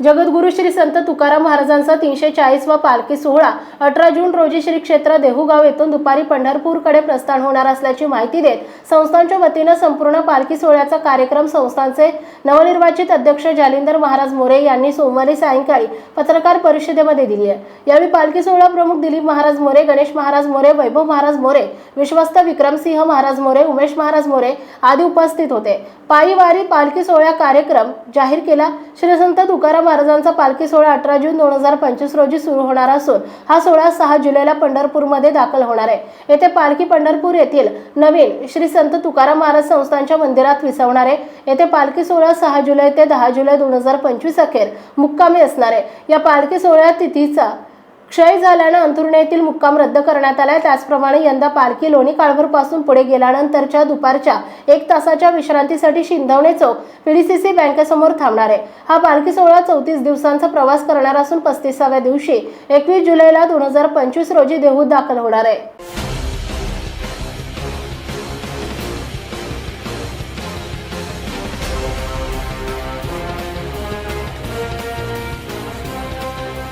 जगद्गुरु श्री संत तुकाराम महाराजांचा तीनशे चाळीसवा पालखी सोहळा अठरा जून रोजी श्री क्षेत्र देहूगाव येथून दुपारी पंढरपूरकडे प्रस्थान होणार असल्याची माहिती देत संस्थांच्या वतीनं संपूर्ण पालखी सोहळ्याचा कार्यक्रम संस्थांचे नवनिर्वाचित अध्यक्ष जालिंदर महाराज मोरे यांनी सोमवारी सायंकाळी पत्रकार परिषदेमध्ये दिली आहे. यावेळी पालखी सोहळा प्रमुख दिलीप महाराज मोरे गणेश महाराज मोरे वैभव महाराज मोरे विश्वस्त विक्रमसिंह महाराज मोरे उमेश महाराज मोरे आदी उपस्थित होते. पायीवारी पालखी सोहळा कार्यक्रम जाहीर केला श्री संत तुकाराम महाराजांचा पालखी सोहळा अठरा जून दोन हजार पंचवीस रोजी सुरू होणार असून हा सोहळा सहा जुलैला पंढरपूरमध्ये दाखल होणार आहे. येथे पालखी पंढरपूर येथील नवीन श्री संत तुकाराम महाराज संस्थांच्या मंदिरात विसवणार आहे. येथे पालखी सोहळा सहा जुलै ते दहा जुलै दोन हजार पंचवीस अखेर मुक्कामी असणार आहे. या पालखी सोहळ्या तिथीचा क्षय झाल्यानं अंथरुण येथील मुक्काम रद्द करण्यात आलाय. त्याचप्रमाणे यंदा पालखी लोणी काळभरपासून पुढे गेल्यानंतरच्या दुपारच्या एक तासाच्या विश्रांतीसाठी शिंदवणे चौक पीडीसीसी बँकेसमोर थांबणार आहे. हा पालखी सोहळा चौतीस दिवसांचा प्रवास करणार असून पस्तीसाव्या दिवशी एकवीस जुलैला दोन हजार पंचवीस रोजी देहूत दाखल होणार आहे.